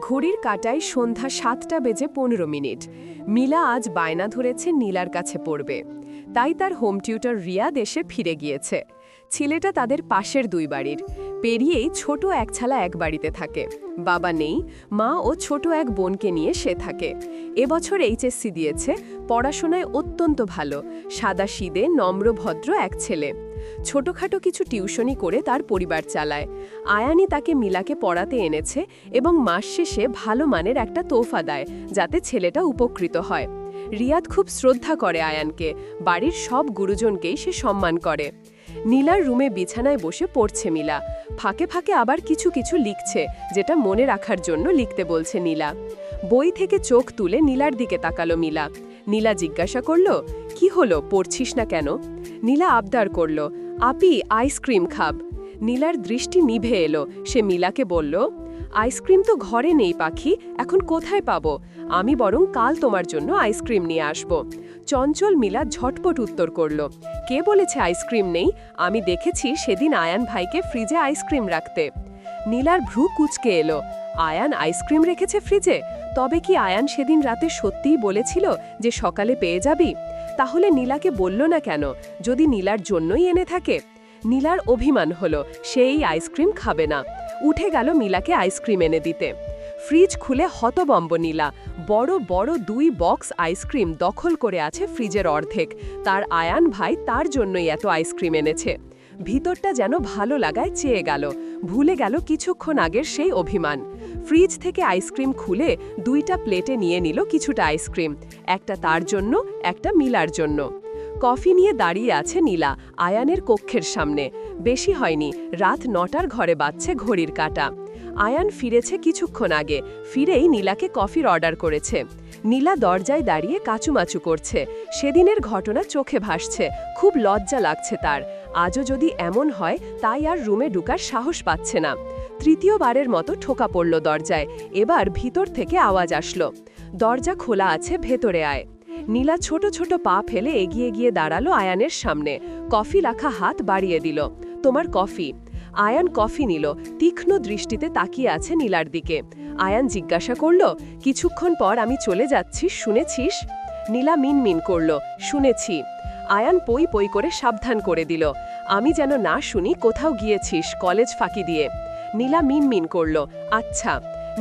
ঘড়ির কাটায় সন্ধ্যা সাতটা বেজে পনেরো মিনিট। মিলা আজ বায়না ধরেছে নীলার কাছে পড়বে। তাই তার হোম টিউটার রিয়া দেশে ফিরে গিয়েছে। ছেলেটা তাদের পাশের দুই বাড়ির। পেরিয়েই ছোট এক ছালা এক বাড়িতে থাকে। বাবা নেই, মা ও ছোট এক বোনকে নিয়ে সে থাকে। এবছর এইচএসসি দিয়েছে, পড়াশোনায় অত্যন্ত ভালো। সাদা সিদে, নম্র, ভদ্র এক ছেলে। ছোটখাটো কিছু টিউশনি করে তার পরিবার চালায়। আয়ানি তাকে মিলাকে পড়াতে এনেছে এবং মাস শেষে ভালো মানের একটা তোফা দেয়, যাতে ছেলেটা উপকৃত হয়। রিয়াদ খুব শ্রদ্ধা করে আয়ানকে, বাড়ির সব গুরুজনকেই সে সম্মান করে। নীলার রুমে বিছানায় বসে পড়ছে মিলা। ফাঁকে ফাঁকে আবার কিছু কিছু লিখছে, যেটা মনে রাখার জন্য লিখতে বলছে নীলা। বই থেকে চোখ তুলে নীলার দিকে তাকালো মিলা। নীলা জিজ্ঞাসা করল, কি হলো? পড়ছিস না কেন? নীলা আবদার করল, আপি, আইসক্রিম খাব। নীলার দৃষ্টি নিভে এলো। সে মিলাকে বলল, আইসক্রিম তো ঘরে নেই পাখি, এখন কোথায় পাবো? আমি বরং কাল তোমার জন্য আইসক্রিম নিয়ে আসব। চঞ্চল মিলা ঝটপট উত্তর করল, কে বলেছে আইসক্রিম নেই? আমি দেখেছি সেদিন আয়ান ভাইকে ফ্রিজে আইসক্রিম রাখতে। নীলার ভ্রু কুচকে এলো, আয়ান আইসক্রিম রেখেছে ফ্রিজে? তবে কি আয়ান সেদিন রাতে সত্যিই বলেছিল যে সকালে পেয়ে যাবি? তাহলে নীলাকে বলল না কেন? যদি নীলার জন্যই এনে থাকে। নীলার অভিমান হলো সেই আইসক্রিম খাবে না। উঠে গেল মিলাকে আইসক্রিম এনে দিতে। ফ্রিজ খুলে হতবম্ব নীলা। বড় বড় দুই বক্স আইসক্রিম দখল করে আছে ফ্রিজের অর্ধেক। তার আয়ান ভাই তার জন্যই এত আইসক্রিম এনেছে। ভিতরটা যেন ভালো লাগায় চেয়ে গেল। ভুলে গেল কিছুক্ষণ আগের সেই অভিমান। ফ্রিজ থেকে আইসক্রিম খুলে দুইটা প্লেটে নিয়ে নিল কিছুটা আইসক্রিম, একটা তার জন্য, একটা মিলার জন্য। কফি নিয়ে দাঁড়িয়ে আছে নীলা, আয়ানের কক্ষের সামনে। বেশি হয়নি, রাত নটার ঘরে বাজছে ঘড়ির কাটা। আয়ান ফিরেছে কিছুক্ষণ আগে। ফিরেই নীলাকে কফির অর্ডার করেছে। নীলা দরজায় দাঁড়িয়ে কাচুমাচু করছে। সেদিনের ঘটনা চোখে ভাসছে। খুব লজ্জা লাগছে তার। আজও যদি এমন হয়, তাই আর রুমে ঢুকার সাহস পাচ্ছে না। তৃতীয়বারের মতো ঠোকা পড়ল দরজায়। এবার ভিতর থেকে আওয়াজ আসলো। দরজা খোলা আছে, ভেতরে আয়। নীলা ছোট ছোট পা ফেলে এগিয়ে গিয়ে দাঁড়াল আয়ানের সামনে। কফি রাখা হাত বাড়িয়ে দিল। তোমার কফি? আয়ান কফি নিল। তীক্ষ্ণ দৃষ্টিতে তাকিয়ে আছে নীলার দিকে। আয়ান জিজ্ঞাসা করল, কিছুক্ষণ পর আমি চলে যাচ্ছি, শুনেছিস? নীলা মিন মিন করল, শুনেছি। আয়ান পই পই করে সাবধান করে দিল, আমি যেন না শুনি, কোথাও গিয়েছিস, কলেজ ফাঁকি দিয়ে? নীলা মিন মিন করল আচ্ছা।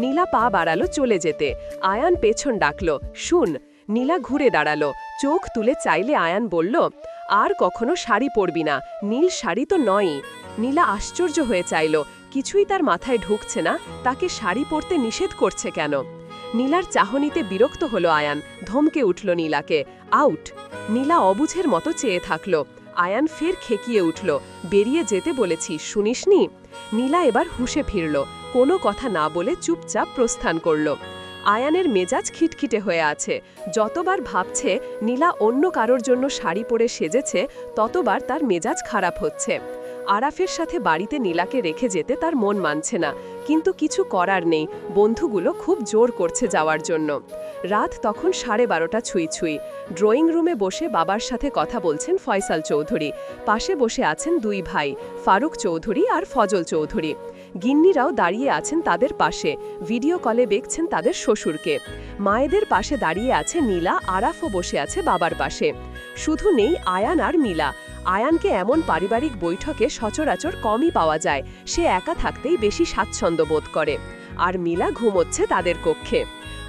নীলা পা বাড়ালো চলে যেতে। আয়ান পেছন ডাকল, শুন। নীলা ঘুরে দাঁড়াল, চোখ তুলে চাইলে আয়ান বলল, আর কখনো শাড়ি পরবি না, নীল শাড়ি তো নয়ই। নীলা আশ্চর্য হয়ে চাইল, কিছুই তার মাথায় ঢুকছে না, তাকে শাড়ি পরতে নিষেধ করছে কেন? নীলার চাহনিতে বিরক্ত হলো আয়ান, ধমকে উঠল নীলাকে, আউট! নীলা অবুঝের মতো চেয়ে থাকল, আয়ান ফের খেকিয়ে উঠল, বেরিয়ে যেতে বলেছি, শুনিসনি? নীলা এবার হুশে ফিরল, কোনো কথা না বলে চুপচাপ প্রস্থান করল। আয়ানের মেজাজ খিটখিটে হয়ে আছে, যতবার ভাবছে নীলা অন্য কারোর জন্য শাড়ি পরে সেজেছে, ততবার তার মেজাজ খারাপ হচ্ছে। আরাফের সাথে বাড়িতে নীলাকে রেখে যেতে তার মন মানছে না। কিন্তু কিছু করার নেই। বন্ধুগুলো খুব জোর করছে যাওয়ার জন্য। রাত তখন সাড়ে বারোটা ছুঁই ছুঁই। ড্রয়িং রুমে বসে বাবার সাথে কথা বলছেন ফয়সাল চৌধুরী। পাশে বসে আছেন দুই ভাই, ফারুক চৌধুরী আর ফজল চৌধুরী। গিন্নিরাও দাঁড়িয়ে আছেন তাদের পাশে। ভিডিও কলে দেখছেন তাদের শ্বশুরকে। মায়েদের পাশে দাঁড়িয়ে আছে নীলা, আরাফও বসে আছে বাবার পাশে। শুধু নেই আয়ান আর মিলা। আয়ানকে এমন পারিবারিক বৈঠকে সচরাচর কমই পাওয়া যায়, সে একা থাকতেই বেশি স্বাচ্ছন্দ্য বোধ করে। আর মিলা ঘুমোচ্ছে তাদের কক্ষে।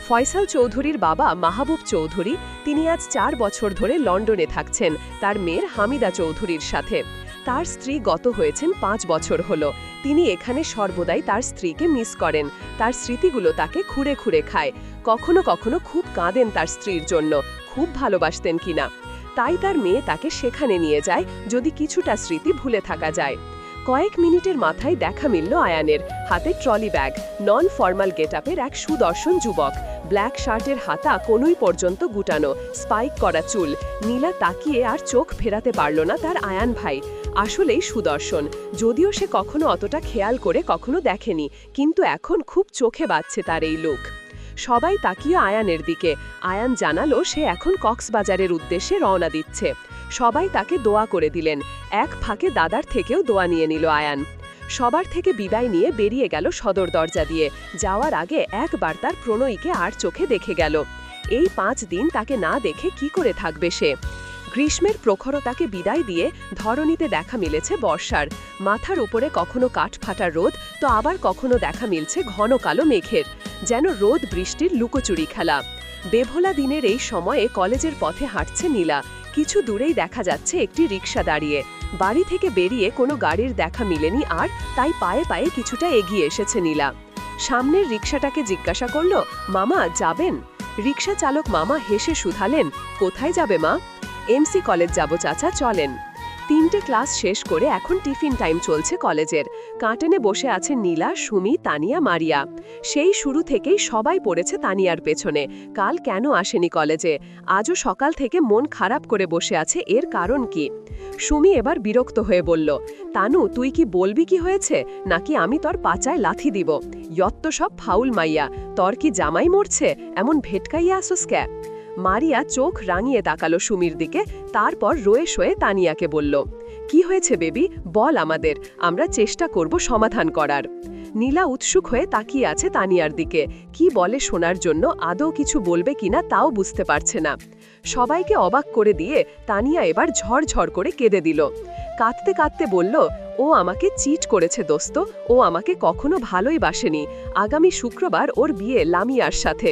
ফয়সাল চৌধুরীর বাবা মাহবুব চৌধুরী, তিনি আজ চার বছর ধরে লন্ডনে থাকছেন, তার মেয়ের হামিদা চৌধুরীর সাথে। তার স্ত্রী গত হয়েছেন পাঁচ বছর হলো। তিনি এখানে সর্বদাই তার স্ত্রীকে মিস করেন, তার স্মৃতিগুলো তাকে খুঁড়ে খুঁড়ে খায়। কখনো কখনো খুব কাঁদেন তার স্ত্রীর জন্য, খুব ভালোবাসতেন কিনা। তাই তার মেয়ে তাকে সেখানে নিয়ে যায়, যদি কিছুটা স্মৃতি ভুলে থাকা যায়। কয়েক মিনিটের মাথায় দেখা মিলল আয়ানের, হাতে ট্রলি ব্যাগ নন ফর্মাল গেটআপের এক সুদর্শন যুবক। ব্ল্যাক শার্টের হাতা কোনই পর্যন্ত গুটানো, স্পাইক করা চুল। নীলা তাকিয়ে আর চোখ ফেরাতে পারল না তার আয়ান ভাই। আসলেই সুদর্শন। যদিও সে কখনো অতটা খেয়াল করে কখনো দেখেনি, কিন্তু এখন খুব চোখে বাজছে তার এই লুক সবাই তাকিয়ে আয়ানের দিকে। আয়ান জানালো সে এখন কক্সবাজারের উদ্দেশ্যে রওনা দিচ্ছে। সবাই তাকে দোয়া করে দিলেন। এক ফাঁকে দাদার থেকেও দোয়া নিয়ে নিল আয়ান। সবার থেকে বিদায় নিয়ে বেরিয়ে গেল সদর দরজা দিয়ে। যাওয়ার আগে একবার তার প্রণয়ীকে আর চোখে দেখে গেল। এই পাঁচ দিন তাকে না দেখে কি করে থাকবে সে? গ্রীষ্মের প্রখরতাকে বিদায় দিয়ে ধরণীতে দেখা মিলেছে বর্ষার। মাথার উপরে কখনো কাঠ ফাটা রোদ, তো আবার কখনো দেখা মিলছে ঘন কালো মেঘের, যেন রোদ বৃষ্টির লুকোচুরি খেলা। বেভোলা দিনের এই সময়ে কলেজের পথে হাঁটছে নীলা। কিছু দূরেই দেখা যাচ্ছে একটি রিক্সা দাঁড়িয়ে। বাড়ি থেকে বেরিয়ে কোনো গাড়ির দেখা মিলেনি আর তাই পায়ে পায়ে কিছুটা এগিয়ে এসেছে নীলা। সামনের রিক্সাটাকে জিজ্ঞাসা করল, মামা, যাবেন? রিক্সা চালক মামা হেসে শুধালেন, কোথায় যাবে মা? এমসি কলেজ যাব চাচা, চলেন। তিনটে ক্লাস শেষ করে এখন টিফিন টাইম চলছে কলেজের। কাঁটেনে বসে আছে নীলা, সুমি, তানিয়া, মারিয়া। সেই শুরু থেকেই সবাই পড়েছে তানিয়ার পেছনে। কাল কেন আসেনি কলেজে? আজও সকাল থেকে মন খারাপ করে বসে আছে, এর কারণ কি? সুমি এবার বিরক্ত হয়ে বলল, তানু, তুই কি বলবি কি হয়েছে? নাকি আমি তোর পাচায় লাথি দিব? যত্ত সব ফাউল মাইয়া। তোর কি জামাই মরছে? এমন ভেটকাইয়া আসোস ক্যা? মারিয়া চোখ রাঙিয়ে তাকালো সুমির দিকে, তারপর রয়ে শোয়ে তানিয়াকে বলল, কি হয়েছে বেবি? বল আমাদের, আমরা চেষ্টা করব সমাধান করার। নীলা উৎসুক হয়ে তাকিয়ে আছে তানিয়ার দিকে, কি বলে শোনার জন্য আদৌ কিছু বলবে কিনা তাও বুঝতে পারছে না। সবাইকে অবাক করে দিয়ে তানিয়া এবার ঝড়ঝড় করে কেঁদে দিল। কাঁদতে কাঁদতে বলল, ও আমাকে চিট করেছে দোস্ত, ও আমাকে কখনো ভালোই বাসেনি। আগামী শুক্রবার ওর বিয়ে লামিয়ার সাথে।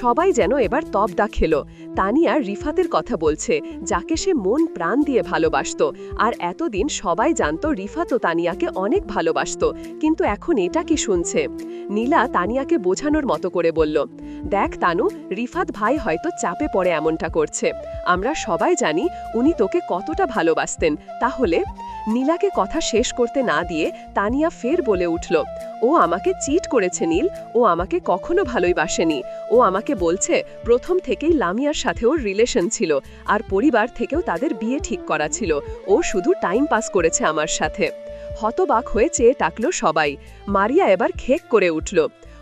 সবাই যেন এবার তবদা খেলো। তানিয়া রিফাতের কথা বলছে, যাকে সে মন প্রাণ দিয়ে ভালোবাসত। আর এতদিন সবাই জানত রিফাত ও তানিয়াকে অনেক ভালোবাসত, কিন্তু এখন এটা কি শুনছে? নীলা তানিয়াকে বোঝানোর মতো করে বলল, দেখ তানু, রিফাত ভাই হয়তো চাপে পড়ে এমনটা করছে। আমরা সবাই জানি উনি তোকে কতটা ভালোবাসতেন। তাহলে নীলাকে কথা শেষ করতে না দিয়ে তানিয়া ফের বলে উঠল, ও আমাকে চিট করেছে, নীল। ও আমাকে কখনো ভালোই বাসেনি। ও আমাকে বলছে, প্রথম থেকেই লামিয়ার সাথে ওর রিলেশন ছিল আর পরিবার থেকেও তাদের বিয়ে ঠিক করা ছিল। ও শুধু টাইম পাস করেছে আমার সাথে। হতবাক হয়ে চেয়ে টাকলো সবাই। মারিয়া এবার খেক করে উঠল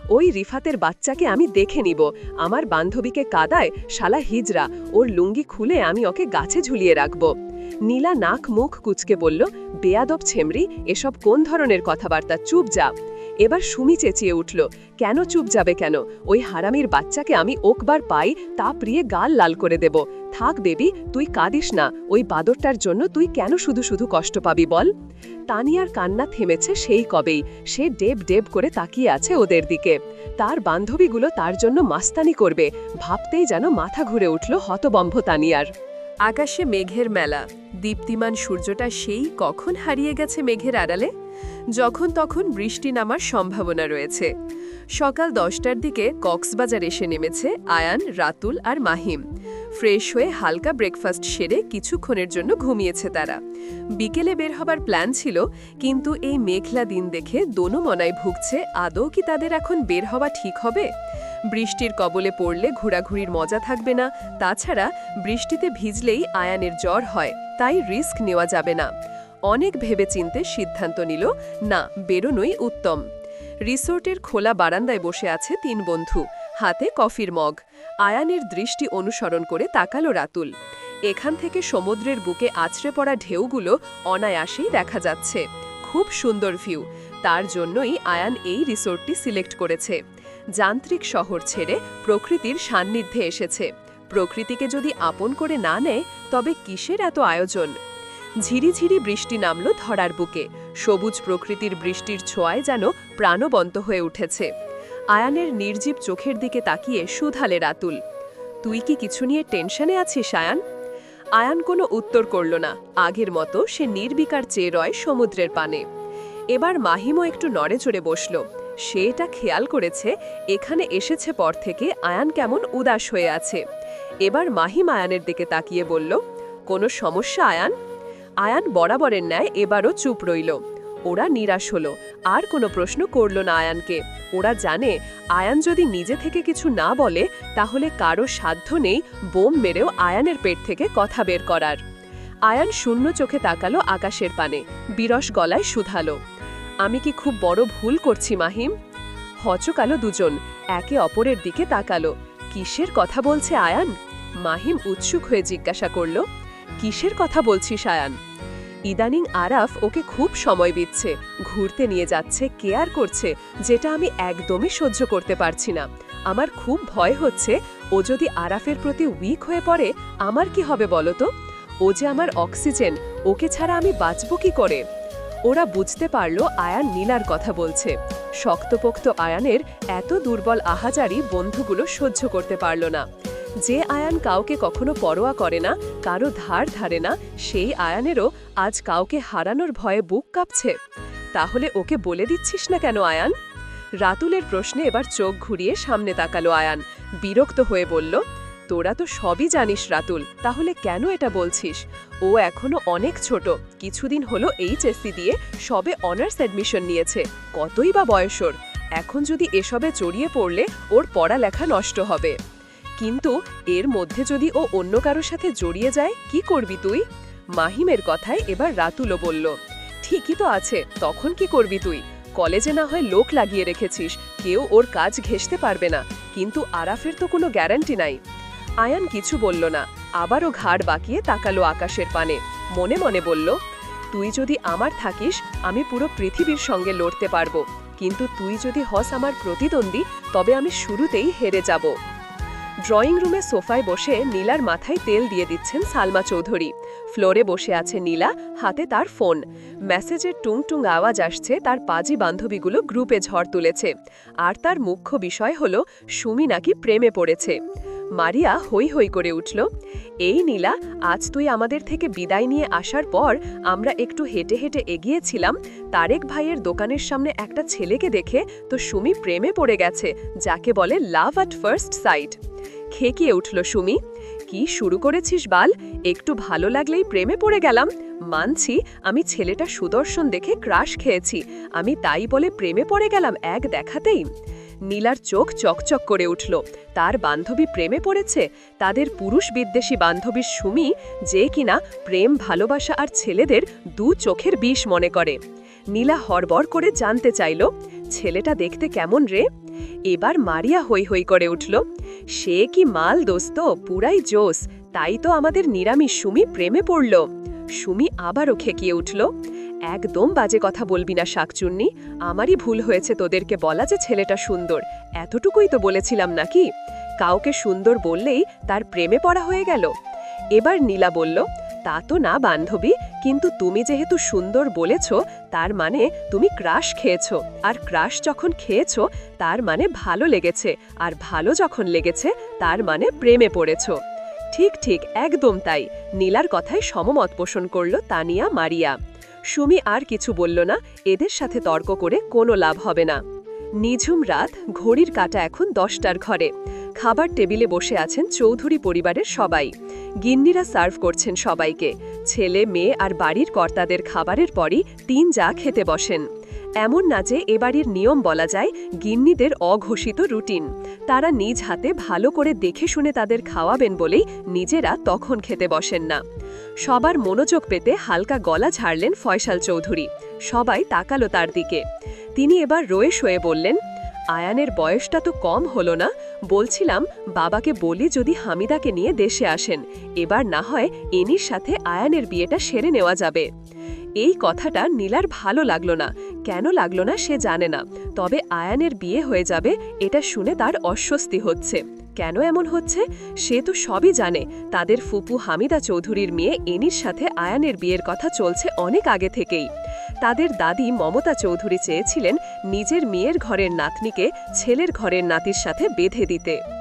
ওই রিফাতের বাচ্চাকে আমি দেখে নিব। আমার বান্ধবীকে কাদায়, শালা হিজরা, ওর লুঙ্গি খুলে আমি ওকে গাছে ঝুলিয়ে রাখব। নীলা নাক মুখ কুচকে বলল, বেয়াদব ছেমরি, এসব কোন ধরনের কথাবার্তা? চুপ যা। এবার সুমি চেঁচিয়ে উঠল, কেন চুপ যাবে কেন? ওই হারামির বাচ্চাকে আমি ওকবার পাই তা প্রিয়ে গাল লাল করে দেব। থাক বেবি তুই কাঁদিস না, ওই বাদরটার জন্য তুই কেন শুধু শুধু কষ্ট পাবি বল? তানিয়ার কান্না থেমেছে সেই কবেই, সে ডেব ডেব করে তাকিয়ে আছে ওদের দিকে। তার বান্ধবীগুলো তার জন্য মাস্তানি করবে, ভাবতেই যেন মাথা ঘুরে উঠল হতবম্ভ তানিয়ার। আকাশে মেঘের মেলা। দীপ্তিমান সূর্যটা সেই কখন হারিয়ে গেছে মেঘের আড়ালে? যখন তখন বৃষ্টি নামার সম্ভাবনা রয়েছে। সকাল দশটার দিকে কক্সবাজার এসে নেমেছে আয়ান, রাতুল আর মাহিম। ফ্রেশ হয়ে হালকা ব্রেকফাস্ট সেরে কিছুক্ষণের জন্য ঘুমিয়েছে তারা। বিকেলে বের হবার প্ল্যান ছিল, কিন্তু এই মেঘলা দিন দেখে দোনো মনায় ভুগছে, আদৌ কি তাদের এখন বের হওয়া ঠিক হবে? বৃষ্টির কবলে পড়লে ঘোরাঘুরির মজা থাকবে না, তাছাড়া বৃষ্টিতে ভিজলেই আয়ানের জ্বর হয়, তাই রিস্ক নেওয়া যাবে না। অনেক ভেবেচিন্তে সিদ্ধান্ত নিল, না, বেরোনোই উত্তম। রিসোর্টের খোলা বারান্দায় বসে আছে তিন বন্ধু, হাতে কফির মগ। আয়ানের দৃষ্টি অনুসরণ করে তাকালো রাতুল। এখান থেকে সমুদ্রের বুকে আছড়ে পড়া ঢেউগুলো অনায়াসেই দেখা যাচ্ছে। খুব সুন্দর ভিউ। তার জন্যই আয়ান এই রিসোর্টটি সিলেক্ট করেছে। যান্ত্রিক শহর ছেড়ে প্রকৃতির সান্নিধ্যে এসেছে। প্রকৃতিকে যদি আপন করে না নেয়, তবে কিসের এত আয়োজন? ঝিরিঝিরি বৃষ্টি নামল ধরার বুকে। সবুজ প্রকৃতির বৃষ্টির ছোঁয়ায় যেন প্রাণবন্ত হয়ে উঠেছে। আয়ানের নির্জীব চোখের দিকে তাকিয়ে সুধালে রাতুল, তুই কি কিছু নিয়ে টেনশনে আছিস, আয়ান? আয়ান কোনো উত্তর করল না। আগের মতো সে নির্বিকার চেয়ে রয় সমুদ্রের পানে। এবার মাহিমও একটু নড়ে চড়ে বসল। সে এটা খেয়াল করেছে, এখানে এসেছে পর থেকে আয়ান কেমন উদাস হয়ে আছে। এবার মাহিম আয়ানের দিকে তাকিয়ে বলল, কোনো সমস্যা আয়ান? আয়ান বরাবরের ন্যায় এবারও চুপ রইল। ওরা নিরাশ হলো, আর কোনো প্রশ্ন করল না আয়ানকে। ওরা জানে, আয়ান যদি নিজে থেকে কিছু না বলে, তাহলে কারও সাধ্য নেই বোম মেরেও আয়ানের পেট থেকে কথা বের করার। আয়ান শূন্য চোখে তাকালো আকাশের পানে, বিরস গলায় শুধালো। আমি কি খুব বড় ভুল করছি, মাহিম? হচকালো দুজন, একে অপরের দিকে তাকালো। কিসের কথা বলছে আয়ান? মাহিম উৎসুক হয়ে জিজ্ঞাসা করল, কিসের কথা বলছিস আয়ান? ইদানিং আরাফ ওকে খুব সময় দিচ্ছে, ঘুরতে নিয়ে যাচ্ছে, কেয়ার করছে, যেটা আমি একদমই সহ্য করতে পারছি না। আমার খুব ভয় হচ্ছে, ও যদি আরাফের প্রতি উইক হয়ে পড়ে, আমার কি হবে বলতো ও যে আমার অক্সিজেন ওকে ছাড়া আমি বাঁচব কি করে? ওরা বুঝতে পারল আয়ান নীলার কথা বলছে। শক্তপোক্ত আয়ানের এত দুর্বল আহাজারি বন্ধুগুলো সহ্য করতে পারল না। যে আয়ান কাউকে কখনো পরোয়া করে না, কারও ধার ধারে না, সেই আয়ানেরও আজ কাউকে হারানোর ভয়ে বুক কাঁপছে। তাহলে ওকে বলে দিচ্ছিস না কেন আয়ান? রাতুলের প্রশ্নে এবার চোখ ঘুরিয়ে সামনে তাকালো আয়ান, বিরক্ত হয়ে বলল তোরা তো সবই জানিস রাতুল, তাহলে কেন এটা বলছিস? ও এখনও অনেক ছোট, কিছুদিন হলো এইচএসসি দিয়ে সবে অনার্স অ্যাডমিশন নিয়েছে, কতই বা বয়সর এখন যদি এসবে জড়িয়ে পড়লে ওর পড়ালেখা নষ্ট হবে। কিন্তু এর মধ্যে যদি ও অন্য কারোর সাথে জড়িয়ে যায়, কি করবি তুই? মাহিমের কথায় এবার রাতুলও বলল, ঠিকই তো আছে, তখন কি করবি তুই? কলেজে না হয় লোক লাগিয়ে রেখেছিস, কেউ ওর কাজ ঘেঁষতে পারবে না, কিন্তু আরাফের তো কোনো গ্যারান্টি নাই। আয়ান কিছু বলল না। আবারও ঘাড় বাঁকিয়ে তাকালো আকাশের পানে। মনে মনে বলল, তুই যদি আমার থাকিস, আমি পুরো পৃথিবীর সঙ্গে লড়তে পারব। কিন্তু তুই যদি হস আমার প্রতিদ্বন্দ্বী, তবে আমি শুরুতেই হেরে যাব। ড্রয়িং রুমে সোফায় বসে নীলার মাথায় তেল দিয়ে দিচ্ছেন সালমা চৌধুরী। ফ্লোরে বসে আছে নীলা, হাতে তার ফোন। মেসেজের টুংটুং আওয়াজ আসছে, তার পাজি বান্ধবীগুলো গ্রুপে ঝড় তুলেছে। আর তার মুখ্য বিষয় হল, সুমি নাকি প্রেমে পড়েছে। মারিয়া হই হই করে উঠল, এই নীলা, আজ তুই আমাদের থেকে বিদায় নিয়ে আসার পর আমরা একটু হেঁটে হেঁটে এগিয়েছিলাম, তারেক ভাইয়ের দোকানের সামনে একটা ছেলেকে দেখে তো সুমি প্রেমে পড়ে গেছে, যাকে বলে লাভ অ্যাট ফার্স্ট সাইট। খেকিয়ে উঠল সুমি, কি শুরু করেছিস বাল? একটু ভালো লাগলেই প্রেমে পড়ে গেলাম। মানছি, আমি ছেলেটা সুদর্শন দেখে ক্রাশ খেয়েছি, আমি তাই বলে প্রেমে পড়ে গেলাম এক দেখাতেই। নীলার চোখ চকচক করে উঠল। তার বান্ধবী প্রেমে পড়েছে। তাদের পুরুষ বিদ্বেষী বান্ধবীর সুমি যে কিনা প্রেম, ভালোবাসা আর ছেলেদের দু চোখের বিষ মনে করে। নীলা হরবর করে জানতে চাইল, ছেলেটা দেখতে কেমন রে? এবার মারিয়া হই হই করে উঠল, সে কি মাল দোস্ত, পুরাই জোস। তাই তো আমাদের নিরামিষ সুমি প্রেমে পড়ল। সুমি আবারও খেকিয়ে উঠল। একদম বাজে কথা বলবি না, শাকচুন্নি। আমারই ভুল হয়েছে তোদেরকে বলা যে ছেলেটা সুন্দর। এতটুকুই তো বলেছিলাম নাকি? কাউকে সুন্দর বললেই তার প্রেমে পড়া হয়ে গেল। এবার নীলা বলল, তা তো না, বান্ধবী, কিন্তু তুমি যেহেতু সুন্দর বলেছ, তার মানে তুমি ক্রাশ খেয়েছ। আর ক্রাশ যখন খেয়েছ, তার মানে ভালো লেগেছে। আর ভালো যখন লেগেছে, তার মানে প্রেমে পড়েছ। ঠিক ঠিক, একদম তাই। নীলার কথায় সমমত পোষণ করল তানিয়া মারিয়া। সুমি আর কিছু বলল না, এদের সাথে তর্ক করে কোনো লাভ হবে না। নিঝুম রাত, ঘড়ির কাটা এখন দশটার ঘরে। খাবার টেবিলে বসে আছেন চৌধুরী পরিবারের সবাই। গিন্নিরা সার্ভ করছেন সবাইকে। ছেলে, মেয়ে আর বাড়ির কর্তাদের খাবারের পরই তিন যা খেতে বসেন। এমন না যে এবাড়ির নিয়ম বলা যায় গিন্নিদের অঘোষিত রুটিন। তারা নিজ হাতে ভালো করে দেখে শুনে তাদের খাওয়াবেন বলেই নিজেরা তখন খেতে বসেন না। সবার মনোযোগ পেতে হালকা গলা ঝাড়লেন ফয়সাল চৌধুরী। সবাই তাকালো তার দিকে। তিনি এবার রয়ে শোয়ে বললেন, আয়ানের বয়সটা তো কম হলো না। বলছিলাম, বাবাকে বলি যদি হামিদাকে নিয়ে দেশে আসেন। এবার না হয় এনির সাথে আয়ানের বিয়েটা সেরে নেওয়া যাবে। এই কথাটা নীলার ভালো লাগল না। কেন লাগল না সে জানে না। তবে আয়ানের বিয়ে হয়ে যাবে, এটা শুনে তার অস্বস্তি হচ্ছে। কেন এমন হচ্ছে? সে তো সবই জানে। তাদের ফুপু হামিদা চৌধুরীর মেয়ে এনির সাথে আয়ানের বিয়ের কথা চলছে অনেক আগে থেকেই। তাদের দাদি মমতা চৌধুরী চেয়েছিলেন নিজের মেয়ের ঘরের নাতনিকে ছেলের ঘরের নাতির সাথে বেঁধে দিতে।